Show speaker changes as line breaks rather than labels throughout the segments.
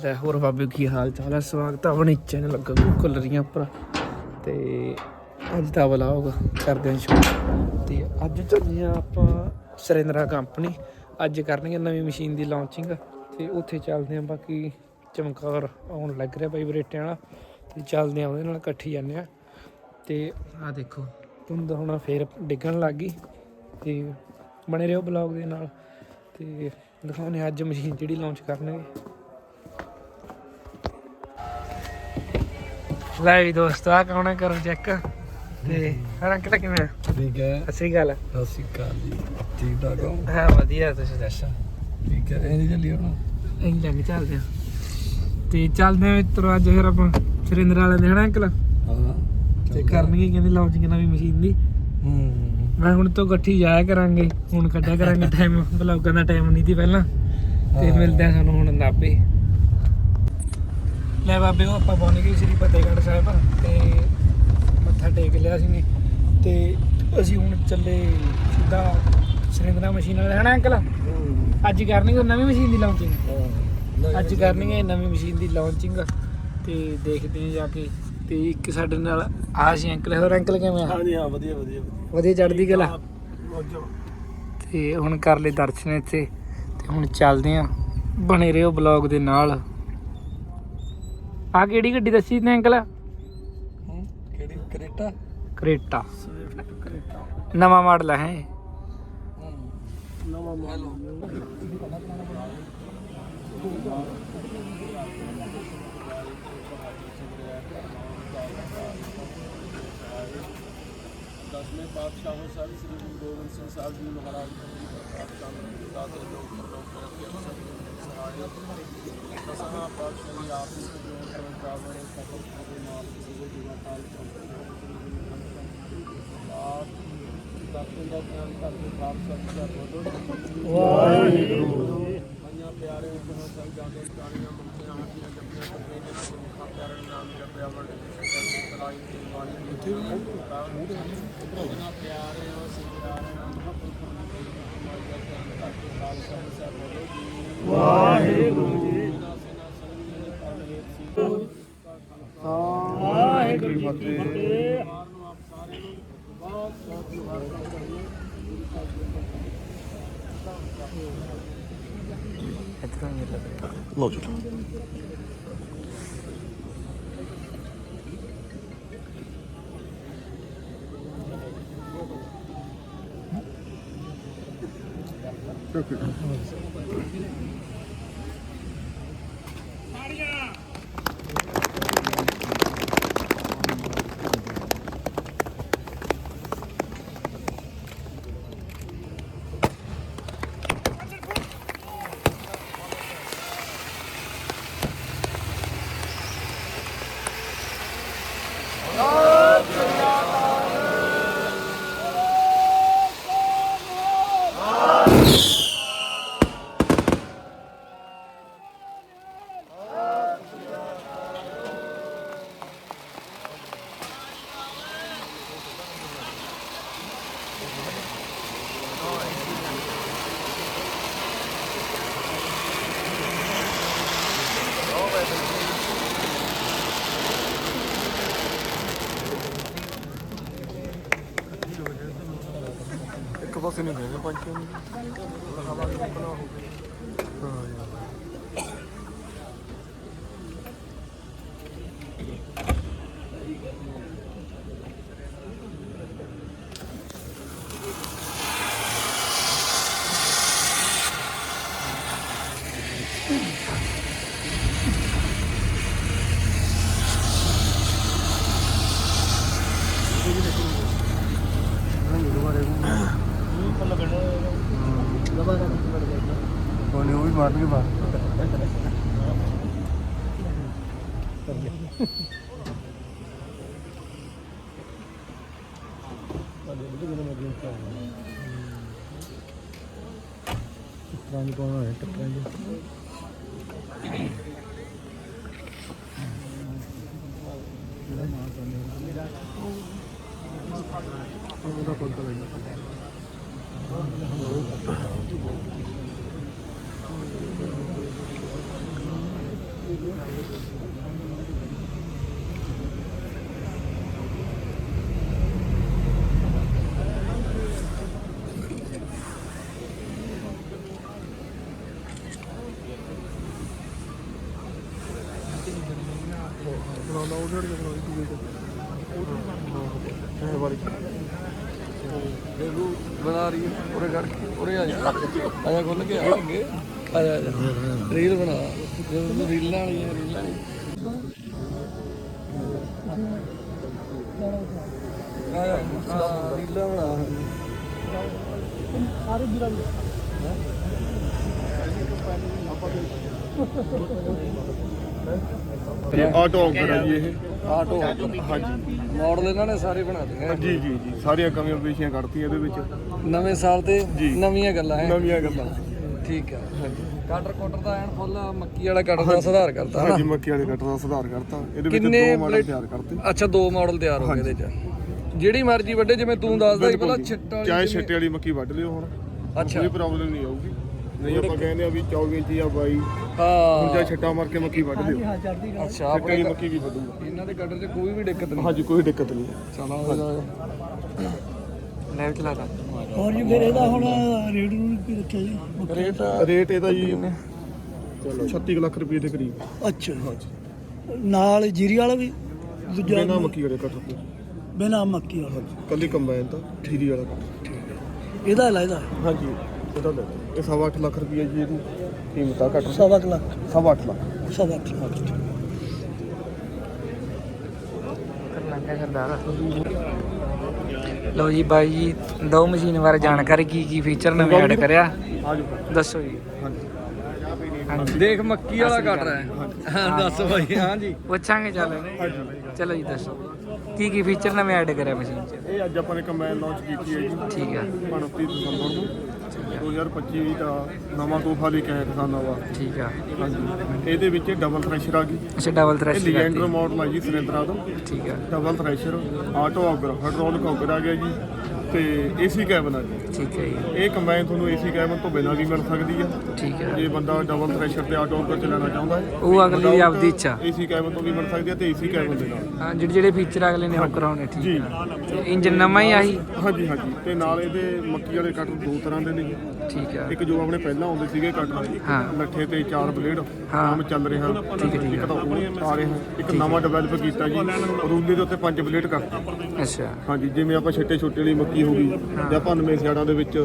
ਲੈ ਹੋਰ ਬਾਬੇ ਕੀ ਹਾਲ ਚਾਲ ਹੈ ਸਵਾਗਤ ਹੈ ਆਪਣੇ ਚੈਨਲ ਗੂਗਲ ਰੀਆਂ ਉੱਪਰ ਤੇ ਅੱਜ ਦਾ ਵਲੌਗ ਕਰਦੇ ਹਾਂ ਸ਼ੁਰੂ। ਤੇ ਅੱਜ ਚੱਲੇ ਹਾਂ ਆਪਾਂ ਸਰਿੰਦਰਾ ਕੰਪਨੀ ਅੱਜ ਕਰਨਗੇ ਨਵੀਂ ਮਸ਼ੀਨ ਦੀ ਲਾਂਚਿੰਗ ਤੇ ਉੱਥੇ ਚੱਲਦੇ ਹਾਂ ਬਾਕੀ ਚਮਕੌਰ ਆਉਣ ਲੱਗ ਰਿਹਾ ਬਾਈ ਬਰੇਟਿਆਂ ਵਾਲਾ। ਤੇ ਚੱਲਦੇ ਹਾਂ ਉਹਦੇ ਨਾਲ, ਇਕੱਠੀ ਜਾਂਦੇ ਆ। ਤੇ ਆਹ ਦੇਖੋ, ਧੁੰਦ ਹੁਣ ਫੇਰ ਡਿੱਗਣ ਲੱਗ ਗਈ। ਤੇ ਬਣੇ ਰਹੋ ਬਲੌਗ ਦੇ ਨਾਲ। ਤੇ ਦਿਖਾਉਂਦੇ ਹਾਂ ਅੱਜ ਮਸ਼ੀਨ ਜਿਹੜੀ ਲਾਂਚ ਕਰਨਗੇ। ਲੈ ਵੀ ਦੋਸਤੋ ਆ ਕੌਣ ਕਰੋ ਚੈੱਕ ਤੇ ਹਰ ਅੰਕਲ ਕਿਵੇਂ ਆ?
ਠੀਕ ਹੈ।
ਸੱਚੀ ਗੱਲ
ਸਤਿ ਸ਼੍ਰੀ ਅਕਾਲ ਜੀ। ਠੀਕ ਠਾਕ ਹੋ?
ਹਾਂ ਵਧੀਆ ਤੁਸੀਂ ਦੱਸੋ?
ਠੀਕ ਹੈ। ਇਹ ਨਹੀਂ ਚੱਲੀ ਹੁਣ?
ਅਸੀਂ ਲੈ ਕੇ ਚੱਲਦੇ ਆ। ਤੇ ਚੱਲਦੇ ਆ ਮਿੱਤਰੋ ਅੱਜ ਫਿਰ ਆਪਾਂ ਸਰਿੰਦਰ ਵਾਲੇ ਦੇ ਹਨਾ ਅੰਕਲ?
ਹਾਂ
ਤੇ ਕਰਨਗੇ ਕਹਿੰਦੇ ਲਾਂਚਿੰਗ ਨਵੀਂ ਮਸ਼ੀਨ ਦੀ।
ਹੂੰ।
ਮੈਂ ਹੁਣ ਤੋਂ ਇਕੱਠੀ ਜਾਇਆ ਕਰਾਂਗੇ ਹੁਣ ਕੱਢਿਆ ਕਰਾਂਗੇ ਟਾਈਮ ਬਲੌਗਾਂ ਦਾ ਟਾਈਮ ਨਹੀਂ ਸੀ ਪਹਿਲਾਂ। ਤੇ। ਮਿਲਦੇ ਆ ਸਾਨੂੰ ਹੁਣ ਨਾਪੇ। ਲੈ ਬਾਬੇ ਉਹ ਆਪਾਂ ਪਹੁੰਚ ਗਏ ਸ੍ਰੀ ਫਤਿਹਗੜ੍ਹ ਸਾਹਿਬ ਤੇ ਮੱਥਾ ਟੇਕ ਲਿਆ ਸੀ ਨੇ ਤੇ ਅਸੀਂ ਹੁਣ ਚੱਲੇ ਸਿੱਧਾ ਸਰਿੰਦਰਾ ਮਸ਼ੀਨ ਵਾਲੇ ਹਨਾ ਅੰਕਲ? ਅੱਜ ਕਰਨਗੇ ਉਹ ਨਵੀਂ ਮਸ਼ੀਨ ਦੀ ਲਾਂਚਿੰਗ ਅੱਜ ਕਰਨਗੇ ਨਵੀਂ ਮਸ਼ੀਨ ਦੀ ਲਾਂਚਿੰਗ ਤੇ ਦੇਖਦੇ ਹਾਂ ਜਾ ਕੇ। ਤੇ ਇੱਕ ਸਾਡੇ ਨਾਲ ਆ ਸੀ ਅੰਕਲ ਹੋਰ ਅੰਕਲ ਕਿਵੇਂ ਆ?
ਹਾਂਜੀ ਹਾਂ ਵਧੀਆ ਵਧੀਆ
ਵਧੀਆ। ਚੜ੍ਹਦੀ ਕਲਾ? ਤੇ ਹੁਣ ਕਰ ਲਏ ਦਰਸ਼ਨ ਇੱਥੇ। ਤੇ ਹੁਣ ਚੱਲਦੇ ਆਂ ਬਣੇ ਰਹੋ ਬਲੌਗ ਦੇ ਨਾਲ। ਆ ਕਿਹੜੀ ਗੱਡੀ ਦੱਸੀ ਨੇ ਅੰਕਲ?
ਹੂੰ ਕਿਹੜੀ? ਕਰੇਟਾ?
ਕਰੇਟਾ।
Swift Creta.
ਨਵਾਂ ਮਾਡਲ ਹੈ?
ਹੂੰ। ਨਵਾਂ ਮਾਡਲ। ਦਸਵੇਂ ਪਾਤਸ਼ਾਹ ਸਾਹਿਬ ਸ੍ਰੀ ਗੁਰੂ ਗੋਬਿੰਦ ਸਿੰਘ ਸਾਹਿਬ ਜੀ ਮਹਾਰਾਜ ਜੀ ਦਾਤੇ ਲੋਕ ਲੋਕ ਰੱਖੇ ਸਹਾਰੇ ਦਸਾਂ ਪਾਤਸ਼ਾਹ ਦੀ ਆਪ ਜੋ ਪ੍ਰਭਾਵ ਹੈ ਸਫਲ ਦੇ ਨਾਮ ਸਿਰੇ ਜੀਵਾ ਕਾਲ ਆਪ ਦਾਤੇ ਦਾ ਗਿਆਨ ਕਰਦੇ ਬਾਪ ਸਭ ਦਾ ਬੋਲੋ ਵਾਹਿਗੁਰੂ ਮਈਆਂ ਪਿਆਰੇ ਉਹ ਸਭ ਜਾਂਦੇ ਜਾਣੀਆਂ ਮੁਕਤੀਆਂ ਹਾਥੀਆਂ ਜਪੀਆਂ ਕਰਦੇ ਨੇ ਤੇ ਮੁਖਾਂ ਪਿਆਰੇ ਨਾਮ ਜਪਿਆ ਵਰਦੇ ਤਰਾਈ ਦੀ ਬਾਣੀ ਇੱਥੇ ਵੀ ਉਹਨਾਂ ਪਿਆਰੇ ਉਹ ਸਿਆਰੇ ਮਹਾਂਪੁਰਖਾਂ ਦੀ ਮਾਈ ਦਾ ਧਿਆਨ ਕਰਕੇ ਖਾਲਸਾ ਸਾਹਿਬ ਬੋਲੋ ਜੀ ਵਾਹਿਗੁਰੂ ਜੀ ਵਾਹਿਗੁਰੂ ਜੀ ਕੀ ਫਤਿਹ ਲੋ ਜੀ। ਇੱਕ ਪਾਸੇ ਨਹੀਂ ਦੇਣੇ ਪੰਛੀਆਂ ਨੂੰ ਹਵਾ ਵੀ ਆਪਣਾ ਹੋ ਹਾਂ ਯਾਰ। ਉਹਨੇ ਬਾਹਰ ਟੱਕਰਾਂ ਪਾਉਣਾ ਹੈ ਟੱਕਰਾਂ ਦੀ ਉਹਦਾ ਕੋਲ ਤਾਂ ਲੈਣਾ
ਬਣਾਉਣਾ ਉਹ ਜਿਹੜੀ ਬਣਾਉਣੀ ਤੂੰ ਇਹ ਵਾਲੀ ਦੇਖੋ ਬਣਾ ਰਹੀ ਹੈ ਉਰੇ ਕਰ ਉਰੇ ਆ ਜਾ ਆ ਜਾ ਖੁੱਲ ਕੇ ਆਣਗੇ ਆ ਜਾ ਆ ਜਾ ਰੀਲ ਬਣਾ ਜਦੋਂ ਰੀਲਾਂ ਵਾਲੀ
ਇਹ ਆਟੋ ਆਉਂਦਾ ਹੈ ਜੀ ਇਹ।
ਆਟੋ
ਹਾਂਜੀ।
ਮਾਡਲ ਇਹਨਾਂ ਨੇ ਸਾਰੇ ਬਣਾ ਦਿੱਤੇ
ਜੀ ਜੀ ਜੀ। ਸਾਰੀਆਂ ਕਮੀਆਂ ਪੇਸ਼ੀਆਂ ਕੱਢਤੀਆਂ ਇਹਦੇ ਵਿੱਚ।
ਨਵੇਂ ਸਾਲ ਤੇ। ਨਵੀਆਂ ਗੱਲਾਂ ਹੈ?
ਨਵੀਆਂ ਗੱਲਾਂ।
ਠੀਕ ਹੈ ਕਟਰ ਕੋਟਰ ਦਾ ਐਨ ਫੁੱਲ ਮੱਕੀ ਵਾਲਾ ਕਟਰ ਦਾ ਸੁਧਾਰ ਕਰਤਾ
ਹਾਂਜੀ ਮੱਕੀ ਵਾਲੇ ਕੱਟ ਦਾ ਸੁਧਾਰ ਕਰਤਾ। ਇਹਦੇ ਵਿੱਚ ਦੋ ਮਾਡਲ ਤਿਆਰ ਕਰਤੇ।
ਅੱਛਾ ਦੋ ਮਾਡਲ ਤਿਆਰ ਹੋ ਗਏ ਇਹਦੇ ਚ। ਜਿਹੜੀ ਮਰਜ਼ੀ ਵੱਡੇ ਜਿਵੇਂ ਤੂੰ ਦੱਸਦਾ ਪਹਿਲਾਂ ਛਿੱਟਾ ਵਾਲੀ
ਚਾਹੇ ਛਿੱਟੇ ਵਾਲੀ ਮੱਕੀ ਵੱਢ ਲਿਓ ਹੁਣ।
ਅੱਛਾ।
ਕੋਈ ਪ੍ਰੋਬਲਮ ਨਹੀਂ ਆਊਗੀ। ਨਹੀਂ ਆਪਾਂ ਕਹਿੰਦੇ ਆ ਵੀ 24 ਇੰਚ ਜਾਂ 22 ਹੁਣ
ਹਾਂ
ਜਾਂ ਛਿੱਟਾ ਮਾਰ ਕੇ ਮੱਕੀ ਵੱਢ ਲਿਓ
ਅੱਛਾ
ਛਿੱਟੇ
ਆਪਣੇ
ਵਾਲੀ ਮੱਕੀ ਵੀ ਵੱਢੂਗਾ।
ਇਹਨਾਂ ਦੇ ਕਟਰ 'ਚ ਕੋਈ ਵੀ ਦਿੱਕਤ ਨਹੀਂ।
ਹਾਂਜੀ ਕੋਈ ਦਿੱਕਤ ਨਹੀਂ।
ਚਲੋ
ਲੈਵ ਚਲਾਦਾ
ਹੋਰ ਜੀ ਫਿਰ ਇਹਦਾ ਹੁਣ ਰੇਟ ਨੂੰ ਕੀ ਰੱਖਿਆ ਜੀ?
ਰੇਟ
ਰੇਟ ਇਹਦਾ ਜੀ ਚਲੋ 36 ਲੱਖ ਰੁਪਏ ਦੇ ਕਰੀਬ।
ਅੱਛਾ ਜੀ। ਨਾਲ ਜੀਰੀ ਵਾਲਾ ਵੀ? ਦੂਜਾ
ਬਿਨਾਂ ਮੱਕੀ ਵਾਲੇ ਕੱਟ ਤੇ
ਬਿਨਾ ਮੱਕੀ ਵਾਲਾ।
ਕੱਲੀ ਕੰਬਾਈਨ ਤਾਂ ਜੀਰੀ ਵਾਲਾ ਕੱਟ।
ਇਹਦਾ ਲੈ ਇਹਦਾ।
ਹਾਂਜੀ। ਇਹਦਾ ਲੈ ਲਓ। ਇਹ ਸਵਾ ਅੱਠ ਲੱਖ ਰੁਪਏ ਜੀ ਇਹਦੀ ਕੀਮਤ ਆ ਘੱਟ
ਸਵਾ ਕੁ ਲੱਖ।
ਸਵਾ ਅੱਠ ਲੱਖ।
ਸਵਾ ਅੱਠ ਲੱਖ।
ਲਓ ਜੀ ਬਾਈ ਜੀ ਦੋ ਮਸ਼ੀਨ ਬਾਰੇ ਜਾਣਕਾਰੀ ਕੀ ਕੀ ਫੀਚਰ ਨਵੇਂ ਐਡ ਕਰਿਆ? ਦੱਸੋ ਜੀ।
ਹਾਂਜੀ।
ਹਾਂਜੀ
ਦੇਖ ਮੱਕੀ ਵਾਲਾ ਕਟਰ ਹੈ ਹਾਂ ਦੱਸ ਭਾਈ ਹਾਂ। ਜੀ
ਪੁੱਛਾਂਗੇ ਚੱਲ। ਚਲੋ ਜੀ ਦੱਸੋ। ਕੀ ਕੀ ਫੀਚਰ ਨਵੇਂ ਐਡ ਕਰਿਆ ਮਸ਼ੀਨ 'ਚ?
ਇਹ ਅੱਜ ਆਪਾਂ ਨੇ ਕੰਬਾਈਨ ਲਾਂਚ ਕੀਤੀ ਹੈ ਜੀ।
ਠੀਕ ਹੈ
29 ਦਸੰਬਰ ਨੂੰ। 2025 ਦਾ ਨਵਾਂ ਤੋਹਫਾ ਲੈ ਕੇ ਆਇਆ ਕਿਸਾਨਾਂ ਵਾਸਤੇ
ਠੀਕ ਆ।
ਹਾਂਜੀ। ਇਹਦੇ ਵਿੱਚ ਡਬਲ ਥ੍ਰੈਸ਼ਰ ਆ ਗਈ।
ਅੱਛਾ ਡਬਲ
ਇਹ
ਥ੍ਰੈਸ਼
ਲੀਜੈਂਡਰ ਮਾਡਲ ਆ ਜੀ ਸੁਰਿੰਦਰਾ ਤੋਂ।
ਠੀਕ ਆ।
Double thresher auto auger hydraulic auger ਆ ਗਿਆ ਜੀ। ਤੇ ਏਸੀ ਕੈਬਨ ਆ ਜੀ।
ਠੀਕ ਹੈ ਜੀ।
ਇਹ ਕੰਬਾਈਨ ਤੁਹਾਨੂੰ ਏਸੀ ਕੈਬਨ ਤੋਂ ਬਿਨਾਂ ਵੀ ਮਿਲ ਸਕਦੀ ਆ
ਠੀਕ ਹੈ।
ਜੇ ਬੰਦਾ ਡਬਲ ਥ੍ਰੈਸ਼ਰ ਤੇ ਆਟੋ ਆਗਰ ਚਲਾਉਣਾ ਚਾਹੁੰਦਾ ਹੈ
ਉਹ ਅਗਲੀ ਦੀ ਆਪਦੀ ਇੱਛਾ।
ਏਸੀ ਕੈਬਨ ਤੋਂ ਵੀ ਮਿਲ ਸਕਦੀ ਹੈ ਤੇ ਏਸੀ ਕੈਬਨ ਦੇ ਨਾਲ।
ਹਾਂ ਜਿਹੜੇ ਜਿਹੜੇ ਫੀਚਰ ਅਗਲੇ ਨੇ ਉਹ ਕਰਾਉਣੇ ਠੀਕ
ਜੀ।
ਆ ਤੇ ਇੰਜਨ ਨਵਾਂ ਹੀ ਆਹੀ।
ਹਾਂਜੀ ਹਾਂਜੀ। ਤੇ ਨਾਲ ਇਹਦੇ ਮੱਕੀ ਵਾਲੇ ਕਟਰ ਦੋ ਤਰ੍ਹਾਂ ਦੇ ਨੇ ਜੀ।
ਠੀਕ ਆ
ਇੱਕ ਜੋ ਆਪਣੇ ਪਹਿਲਾਂ ਆਉਂਦੇ ਸੀਗੇ ਕਟਰ
ਹਾਂ।
ਲੱਠੇ ਤੇ ਚਾਰ ਬਲੇਡ
ਹਾਂ।
ਕੰਮ ਚੱਲ ਰਿਹਾ।
ਠੀਕ ਹੈ, ਠੀਕ
ਇੱਕ ਤਾਂ ਉਹ ਆ ਰਿਹਾ ਇੱਕ ਨਵਾਂ ਡਿਵੈਲਪ ਕੀਤਾ ਜੀ ਰੂਲੇ ਦੇ ਉੱਤੇ ਪੰਜ ਬਲੇਡ ਕਰਤੇ
ਅੱਛਾ।
ਹਾਂਜੀ ਜਿਵੇਂ ਆਪਾਂ ਛੱਟੇ ਛੋਟੇ ਵਾਲੀ ਮੱਕੀ ਹੋ ਗਈ ਜਾਂ ਭੰਨਵੇਂ ਸਿਆੜਾਂ ਦੇ ਵਿੱਚ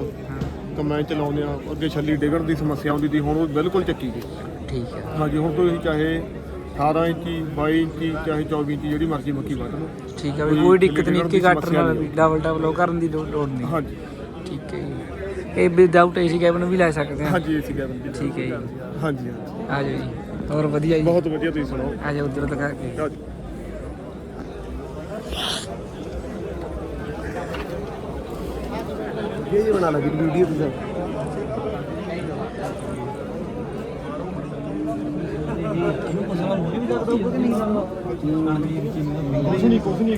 ਕੰਬਾਈਨ ਚਲਾਉਂਦੇ ਆ ਅੱਗੇ ਛੱਲੀ ਡਿੱਗਣ ਦੀ ਸਮੱਸਿਆ ਆਉਂਦੀ ਸੀ ਹੁਣ ਉਹ ਬਿਲਕੁਲ ਚੱਕੀ ਗਈ।
ਠੀਕ ਆ
ਹਾਂਜੀ ਹੁਣ ਤੁਸੀਂ ਚਾਹੇ 18 ਇੰਚੀ 22 ਇੰਚੀ ਚਾਹੇ 24 ਇੰਚੀ ਜਿਹੜੀ ਮਰਜ਼ੀ ਮੱਕੀ ਵੱਢ ਲਓ।
ਠੀਕ ਵੀ ਕੋਈ ਦਿੱਕਤ ਨਹੀਂ ਕਿ ਗਾਟਰ ਨਾਲ ਡਬਲ ਡਬਲ ਉਹ ਕਰਨ ਦੀ ਲੋੜ ਨਹੀਂ।
ਹਾਂਜੀ।
ਠੀਕ ਹੈ ਇਹ ਵਿਦਆਊਟ ਏਸੀ ਕੈਬਨ ਵੀ ਲੈ ਸਕਦੇ ਹਾਂ
ਹਾਂਜੀ ਏਸੀ ਕੈਬਨ ਦੀ
ਠੀਕ ਹੈ ਜੀ।
ਹਾਂਜੀ ਹਾਂਜੀ।
ਆ ਜਾਓ ਜੀ। ਹੋਰ ਵਧੀਆ ਜੀ।
ਬਹੁਤ ਵਧੀਆ ਤੁਸੀਂ ਸੁਣਾਓ?
ਆ ਜਾਓ ਉਧਰ ਦਿਖਾ ਕੇ।
ਆਜੋ। ਇਹ ਜੀ ਬਣਾ ਲਗੀ ਵੀਡੀਓ ਤੁਸੀਂ। ਕੁਛ ਨਹੀਂ ਕੁਛ ਨਹੀਂ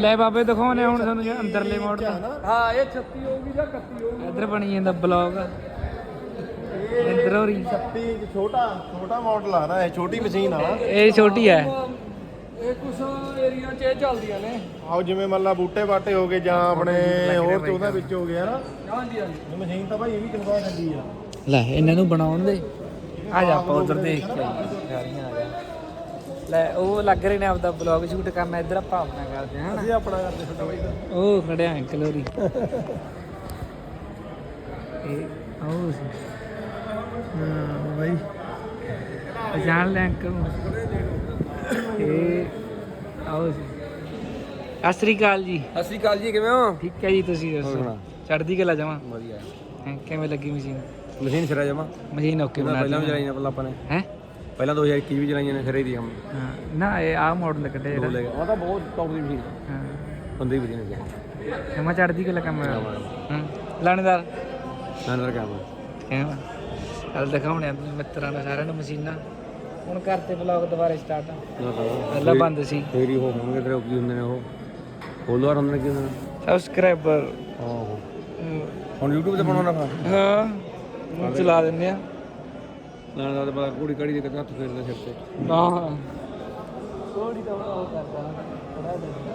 ਲੈ ਬਾਬੇ ਦਿਖਾਉਣੇ ਹੁਣ ਤੁਹਾਨੂੰ ਜੇ ਅੰਦਰਲੇ ਮੋੜ ਦਾ
ਹਾਂ ਇਹ 36 ਹੋਊਗੀ ਜਾਂ 31 ਹੋਊਗੀ।
ਇੱਧਰ ਬਣੀ ਜਾਂਦਾ ਬਲੌਗ। ਇੱਧਰ ਹੋ ਰਹੀ
ਛੋਟਾ ਛੋਟਾ ਮਾਡਲ ਆ ਨਾ ਇਹ ਛੋਟੀ ਮਸ਼ੀਨ ਆ।
ਇਹ ਛੋਟੀ ਹੈ
ਇਹ ਕੁਛ ਏਰੀਆ 'ਚ ਇਹ ਚੱਲਦੀਆਂ ਨੇ।
ਆਓ ਜਿਵੇਂ ਮੰਨ ਲਾ ਬੂਟੇ ਬਾਟੇ ਹੋ ਗਏ ਜਾਂ ਆਪਣੇ ਹੋਰ ਚੋਦਾ ਵਿੱਚ ਹੋ ਗਿਆ ਨਾ।
ਹਾਂਜੀ ਹਾਂਜੀ।
ਇਹ ਮਸ਼ੀਨ ਤਾਂ ਭਾਈ ਇਹ ਵੀ ਚਲਵਾ ਦਿੰਦੀ ਆ।
ਲੈ ਇਹਨਾਂ ਨੂੰ ਬਣਾਉਣ ਦੇ। ਆ ਜਾ ਆਪਾਂ ਉਧਰ ਦੇਖ ਕੇ ਆਈਏ ਗਾੜੀਆਂ ਆ ਜਾ। ਲੈ ਉਹ ਲੱਗ ਰਹੇ ਨੇ ਆਪਦਾ ਬਲੌਗ ਸ਼ੂਟ ਕਰਨਾ ਇੱਧਰ ਆਪਾਂ ਆਪਣਾ ਕਰਦੇ ਹਾਂ
ਇਹ ਆਪਣਾ ਕਰਦੇ ਛੋਟਾ ਬਾਈ
ਉਹ ਖੜਿਆ ਅੰਕਲ ਹੋਰੀ ਇਹ ਆਓ ਸੀ ਹਾਂ ਬਾਈ। ਪਛਾਣ ਲੈ ਅੰਕਲ ਨੂੰ। ਇਹ ਆਓ ਸੀ ਸਤਿ ਸ੍ਰੀ ਅਕਾਲ ਜੀ।
ਸਤਿ ਸ਼੍ਰੀ ਅਕਾਲ ਜੀ ਕਿਵੇਂ ਹੋ?
ਠੀਕ ਹੈ ਜੀ ਤੁਸੀਂ ਦੱਸੋ? ਚੜਦੀ ਕਲਾ ਜਾਵਾਂ
ਵਧੀਆ।
ਕਿਵੇਂ ਲੱਗੀ ਮਸ਼ੀਨ?
ਮਸ਼ੀਨ ਸਿਰਾ ਜਮਾ।
ਮਸ਼ੀਨ ਓਕੇ ਬਣਾ
ਪਹਿਲਾਂ ਵੀ ਚਲਾਈਆਂ ਪਹਿਲਾਂ ਆਪਾਂ ਨੇ।
ਹੈ?
ਪਹਿਲਾਂ 2021 ਵੀ ਚਲਾਈਆਂ ਨੇ ਸਿਰੇ ਦੀ ਹਮ
ਹਾਂ ਨਾ ਇਹ ਆ ਮਾਡਲ ਕੱਢਿਆ
ਦੋ
ਜਿਹੜਾ
ਉਹ ਤਾਂ ਬਹੁਤ ਟੌਪ ਦੀ ਮਸ਼ੀਨ।
ਹਾਂ।
ਬੰਦੇ ਵੀ ਵਧੀਆ ਨੇ
ਜਮਾ ਚੜਦੀ ਕਲਾ ਕੰਮ। ਹੈ ਹਾਂ। ਲਾਣੇਦਾਰ?
ਨਾਨਰ ਕੰਮ
ਕਿਵੇਂ ਕੱਲ ਦਿਖਾਉਣੇ ਆ ਮਿੱਤਰਾਂ ਨੂੰ ਸਾਰਿਆਂ ਨੂੰ ਮਸ਼ੀਨਾਂ। ਹੁਣ ਕਰਤੇ ਬਲੌਗ ਦੁਬਾਰਾ ਸਟਾਰਟ ਪਹਿਲਾਂ ਬੰਦ ਸੀ।
ਫੇਰ ਹੀ ਹੋਣਗੇ ਤੇਰੇ ਕੀ ਹੁੰਦੇ ਨੇ ਉਹ। ਫੋਲੋਅਰ ਹੁੰਦੇ ਨੇ ਕੀ ਹੁੰਦੇ ਨੇ।
ਸਬਸਕ੍ਰਾਈਬਰ
ਆਹੋ। ਹੁਣ YouTube ਤੇ ਬਣਾਉਣਾ ਫਾ
ਹਾਂ। ਹੁਣ ਚਲਾ ਦਿੰਦੇ ਆ।
ਨਾਲ ਨਾਲ ਪਤਾ ਕੁੜੀ ਕੜੀ ਦੇ ਕਿਤੇ ਹੱਥ ਫੇਰਦਾ ਸਿਰ ਤੇ।
ਨਾ ਥੋੜੀ ਤਾਂ ਉਹ ਕਰਦਾ ਥੋੜਾ ਜਿਹਾ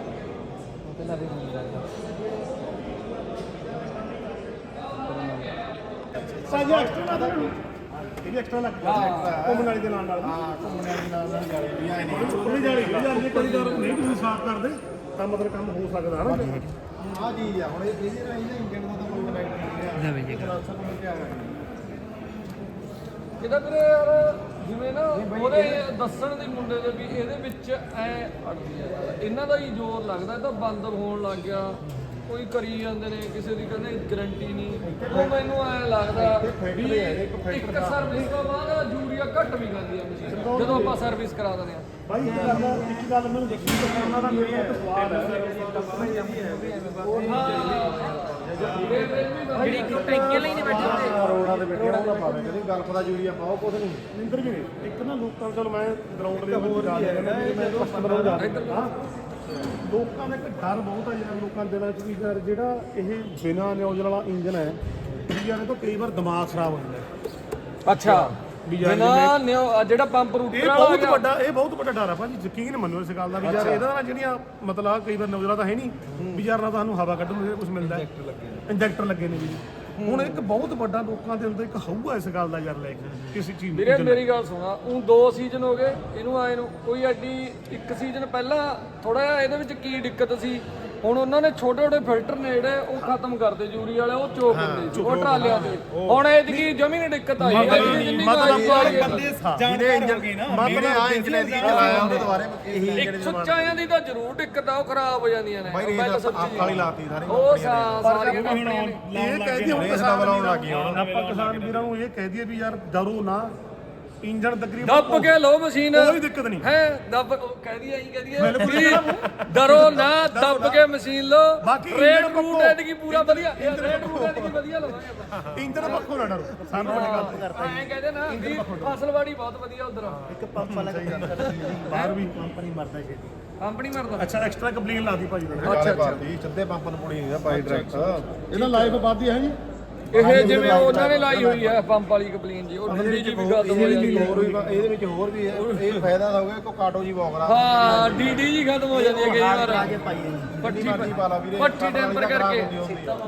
ਉਹ ਤੇ ਲੱਗੇ ਨਹੀਂ ਕਰਦਾ।
ਸਾਜੀ ਐਕਸਟਰਾ ਨਾ ਇਹ ਵੀ ਐਕਸਟਰਾ ਲੱਗ ਘੁੰਮਣ ਵਾਲੀ ਦੇ ਨਾਲ ਨਾਲ। ਹਾਂ ਘੁੰਮਣ ਵਾਲੀ ਨਾਲ ਨਾਲ ਜਾਲੀ ਵੀ ਆਏ ਨੇ। ਕੋਈ ਜਾਲੀ ਵੀ ਜਾਂਦੀ ਕੋਈ ਦਰ ਨਹੀਂ ਤੁਸੀਂ ਸਾਫ਼ ਕਰਦੇ ਤਾਂ ਮਤਲਬ ਕੰਮ ਹੋ ਸਕਦਾ ਨਾ। ਆ ਚੀਜ਼ ਆ। ਹੁਣ ਇਹ ਇਹਦੇ ਨਾਲ ਇਹਦਾ ਇੰਜਨ ਦਾ ਤਾਂ ਕੋਈ ਕਨੈਕਟ ਨਹੀਂ ਹੈ ਅਸਲ ਵਿੱਚ ਕੀ ਆ
ਇਹਦਾ ਵੀਰੇ ਯਾਰ ਜਿਵੇਂ ਨਾ ਉਹਦੇ ਦੱਸਣ ਦੀ ਮੁੰਡੇ ਦੇ ਵੀ ਇਹਦੇ ਵਿੱਚ ਐ ਅੜਦੀ ਆ ਇਹਨਾਂ ਦਾ ਹੀ ਜ਼ੋਰ ਲੱਗਦਾ ਇਹ ਤਾਂ ਬੰਦ ਹੋਣ ਲੱਗ ਗਿਆ। ਕੋਈ ਕਰੀ ਜਾਂਦੇ ਨੇ ਕਿਸੇ ਦੀ ਕਹਿੰਦੇ ਗਾਰੰਟੀ ਨਹੀਂ। ਉਹ ਮੈਨੂੰ ਐ ਲੱਗਦਾ ਵੀ ਇੱਕ ਸਰਵਿਸ ਤੋਂ ਬਾਅਦ ਯੂਰੀਆ ਘੱਟ ਵੀ ਜਾਂਦੀ ਆ ਮਸ਼ੀਨ। ਜਦੋਂ ਆਪਾਂ ਸਰਵਿਸ ਕਰਾ ਦਿੰਦੇ ਆ।
ਭਾਈ ਇਹ ਗੱਲ ਇੱਕ ਗੱਲ ਮੈਨੂੰ ਯਕੀਨ ਤਾਂ ਉਹਨਾਂ ਦਾ ਮੇਰਾ ਇੱਕ ਸਵਾਲ ਹੈ।
ਜਿਹੜੀ ਟੈਂਕੀਆਂ ਲਈ ਨਹੀਂ ਬੈਠੇ ਹੁੰਦੇ।
ਰੋਡਾਂ ਦੇ ਬੈਠੇ ਉਹਨਾਂ ਦਾ ਪਾਵੇ ਕਦੀ ਗਲਫ ਦਾ ਯੂਰੀਆ ਪਾਓ ਕੁਝ ਨਹੀਂ। ਨਿੰਦਰ ਵੀ ਨਹੀਂ ਇੱਕ ਨਾ ਲੋਕਾਂ ਚਲ ਮੈਂ ਗਰਾਊਂਡ ਦੇ ਉੱਤੇ ਜਾ ਰਿਹਾ ਮੈਂ ਕਸਟਮਰ ਨੂੰ ਜਾ ਰਿਹਾ ਲੋਕਾਂ ਦਾ ਇੱਕ ਡਰ ਬਹੁਤ ਆ ਯਾਰ ਲੋਕਾਂ ਦੇ ਦਿਲਾਂ 'ਚ ਵੀ ਯਾਰ ਜਿਹੜਾ ਇਹ ਬਿਨਾ ਨਿਊਜ਼ਲ ਵਾਲਾ ਇੰਜਨ ਹੈ ਯਾਰ ਇਹ ਤੋਂ ਕਈ ਵਾਰ ਦਿਮਾਗ ਖਰਾਬ ਹੋ ਜਾਂਦਾ ਹੈ।
ਅੱਛਾ।
ਵੀ ਯਾਰ
ਨਿਓ- ਜਿਹੜਾ ਪੰਪ
ਇਹ
ਰੂਟਰ ਵਾਲਾ
ਬਹੁਤ ਵੱਡਾ ਇਹ ਬਹੁਤ ਵੱਡਾ ਡਰ ਆ ਭਾਜੀ ਯਕੀਨ ਮੰਨੋ ਇਸ ਗੱਲ ਦਾ ਵੀ ਯਾਰ ਇਹਦਾ ਨਾ ਜਿਹੜੀਆਂ ਮਤਲਬ ਆਹ ਕਈ ਵਾਰ ਨਿਊਜ਼ਲਾਂ ਤਾਂ ਹੈ ਨਹੀਂ ਵੀ ਯਾਰ ਨਾ ਤੁਹਾਨੂੰ ਹਵਾ ਕੱਢਣ ਨੂੰ ਕੁਝ ਮਿਲਦਾ। ਇੰਜੈਕਟਰ ਲੱਗੇ ਨੇ। ਜੀ। ਹੁਣ ਇੱਕ ਬਹੁਤ ਵੱਡਾ ਲੋਕਾਂ ਦੇ ਅੰਦਰ ਇੱਕ ਹਊਆ ਇਸ ਗੱਲ ਦਾ ਯਾਰ ਲੈ ਕੇ ਕਿਸੇ ਚੀਜ਼ ਨੂੰ
ਵੀਰੇ ਮੇਰੀ ਗੱਲ ਸੁਣਾ ਉਹ ਦੋ ਸੀਜ਼ਨ ਹੋ ਗਏ ਇਹਨੂੰ ਆਏ ਨੂੰ ਕੋਈ ਐਡੀ ਇੱਕ ਸੀਜ਼ਨ ਪਹਿਲਾਂ ਥੋੜਾ ਜਿਹਾ ਇਹਦੇ ਵਿੱਚ ਕੀ ਦਿੱਕਤ ਸੀ? ਹੁਣ ਉਹਨਾਂ ਨੇ ਛੋਟੇ ਛੋਟੇ ਫਿਲਟਰ ਨੇ ਜਿਹੜੇ ਉਹ ਖਤਮ ਕਰਦੇ ਯੂਰੀ ਵਾਲੇ ਉਹ ਚੋਕ ਹੁੰਦੇ ਉਹ ਟਰਾਲਿਆਂ ਤੇ। ਹੁਣ ਐਤਕੀ ਜਮੀ ਨਹੀਂ ਦਿੱਕਤ ਆਈ। ਗਈ ਆ।
ਜਿਹਦੇ ਇੰਜਨ ਮਤਲਬ ਆ ਇੰਜਨ ਦੀ ਚਲਾਇਆ ਉਹਦੇ ਦੁਆਰੇ ਇਹੀ
ਇੱਕ ਸੁੱਚਾਂ ਦੀ ਤਾਂ ਜ਼ਰੂਰ ਦਿੱਕਤ ਆ ਉਹ ਖਰਾਬ ਹੋ ਜਾਂਦੀਆਂ ਨੇ। ਪਹਿਲਾਂ ਸੱਚੀ
ਵਾਲੀ ਲਾਤੀ ਸਾਰੀ
ਉਹ ਸਾਰੀਆਂ ਕੰਪਨੀਆਂ ਨੇ।
ਇਹ ਕਹਿ ਦਈਏ ਹੁਣ ਕਿਸਾਨ ਲਾਉਣ ਲੱਗ ਗਏ ਹੁਣ ਆਪਾਂ ਕਿਸਾਨ ਵੀਰਾਂ ਨੂੰ ਇਹ ਕਹਿ ਦਈਏ ਵੀ ਯਾਰ ਡਰੋ ਨਾ। ਇੰਜਨ ਤਕਰੀਬਨ
ਦੱਬ ਕੇ ਲਓ ਮਸ਼ੀਨ।
ਕੋਈ ਦਿੱਕਤ ਨਹੀਂ।
ਹੈ ਦੱਬ ਉਹ ਕਹਦੀ ਆਈ ਕਹਦੀ ਵੀ ਡਰੋ ਨਾ ਦੱਬ ਕੇ ਮਸ਼ੀਨ
ਬਾਕੀ
ਰੇਟ
ਇੰਜਣ
ਰੂਟ ਐਤਕੀ ਪੂਰਾ ਵਧੀਆ। ਯਾਰ ਰੇਟ ਰੂਟ ਐਤਕੀ ਵਧੀਆ ਲਵਾਂਗੇ ਆਪਾਂ।
ਪੱਖੋਂ ਨਾ ਡਰੋ। ਸਾਨੂੰ ਵੱਡੀ ਗੱਲ ਕਰਤਾ
ਐਂ ਕਹਿੰਦੇ ਨਾ ਵੀ ਫਸਲਵਾੜੀ ਬਹੁਤ ਵਧੀਆ ਉਧਰ।
ਇੱਕ ਪੰਪ ਵਾਲਾ ਬਾਹਰ ਵੀ। ਪੰਪ ਨਹੀਂ ਮਰਦਾ ਛੇਤੀ
ਕੰਪਨੀ ਮਰਦਾ।
ਅੱਛਾ ਐਕਸਟਰਾ ਕੰਪਲੀਨ ਲਾਤੀ ਭਾਜੀ। ਨੇ
ਅੱਛਾ। ਅੱਛਾ
ਸਿੱਧੇ ਪੰਪ ਨੂੰ ਪੁਣੀ ਨਹੀਂ ਬਾਈ ਡਾਇਰੈਕਟ
ਇਹਦਾ ਲਾਈਫ ਵੱਧਦੀ ਹੈ ਜੀ।
ਇਹ ਜਿਵੇਂ ਉਹਨਾਂ ਨੇ ਲਾਈ ਹੋਈ ਹੈ ਪੰਪ ਵਾਲੀ ਕਪਲੀਨ ਜੀ ਉਹ ਡਿੱਡੀ ਜੀ ਵੀ ਗੱਲ ਹੋ ਜਾਂਦੀ ਹੈ
ਹੋਰ ਵੀ ਇਹਦੇ ਵਿੱਚ ਹੋਰ ਵੀ ਇਹ ਫਾਇਦਾ ਹੋ ਗਿਆ ਕੋ ਕਾਟੋ ਜੀ ਬੋਗਰਾ
ਹਾਂ ਡੀਡੀ ਜੀ ਖਤਮ ਹੋ ਜਾਂਦੀ ਹੈ ਕਈ ਵਾਰ। ਪੱਠੀ
ਮਰਜ਼ੀ ਪਾ ਲਾ ਵੀਰੇ
ਪੱਠੀ ਟੈਂਪਰ ਕਰਕੇ।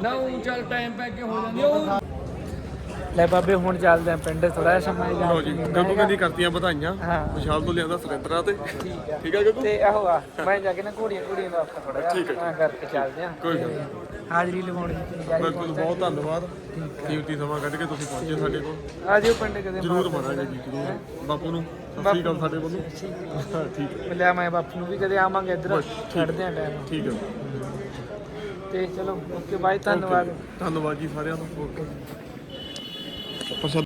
ਨਾ ਉਹ ਚੱਲ ਟਾਈਮ ਪੈ ਕੇ ਹੋ ਜਾਂਦੀ ਉਹ
ਲੈ ਬਾਬੇ ਹੁਣ ਚੱਲਦੇ ਆ ਪਿੰਡ ਥੋੜਾ ਜਿਹਾ ਸਮਾਂ ਜਾ
ਲੋ ਜੀ ਗੱਗੂ ਕਹਿੰਦੀ ਕਰਤੀਆਂ ਵਧਾਈਆਂ। ਵਿਸ਼ਾਲ ਤੋਂ ਲਿਆਂਦਾ ਸਰੈਂਦਰਾ ਤੇ। ਠੀਕ ਹੈ ਗੱਗੂ?
ਤੇ ਆਹੋ ਆ ਮੈਂ ਜਾ ਕੇ ਨਾ ਘੋੜੀਆਂ ਘੋੜੀਆਂ ਦਾ ਆਪਾਂ ਥੋੜਾ ਜਿਹਾ ਕਰਕੇ ਚੱਲਦੇ ਆ
ਕੋਈ ਗੱਲ
ਹਾਜ਼ਰੀ ਲਵਾਉਣੀ ਜਾਰੀ
ਬਿਲਕੁਲ ਬਹੁਤ ਧੰਨਵਾਦ। ਕੀਮਤੀ ਸਮਾਂ ਕੱਢ ਕੇ ਤੁਸੀਂ ਪਹੁੰਚੇ ਸਾਡੇ ਕੋਲ।
ਆ ਜਿਓ ਪਿੰਡ ਕਦੇ
ਜ਼ਰੂਰ ਮਰਾਂਗੇ ਜੀ ਜ਼ਰੂਰ। ਬਾਪੂ ਨੂੰ ਸਤਿ ਸ੍ਰੀ ਅਕਾਲ ਸਾਡੇ ਵੱਲੋਂ ਠੀਕ ਹੈ।
ਮਿਲਿਆ ਮੈਂ ਬਾਪੂ ਨੂੰ ਵੀ ਕਦੇ ਆਵਾਂਗੇ ਇੱਧਰ ਛੱਡਦੇ ਆ ਟਾਈਮ
ਠੀਕ ਹੈ।
ਤੇ ਚਲੋ ਓਕੇ ਬਾਈ ਧੰਨਵਾਦ।
ਧੰਨਵਾਦ ਜੀ ਸਾਰਿਆਂ ਦਾ ਓਕੇ।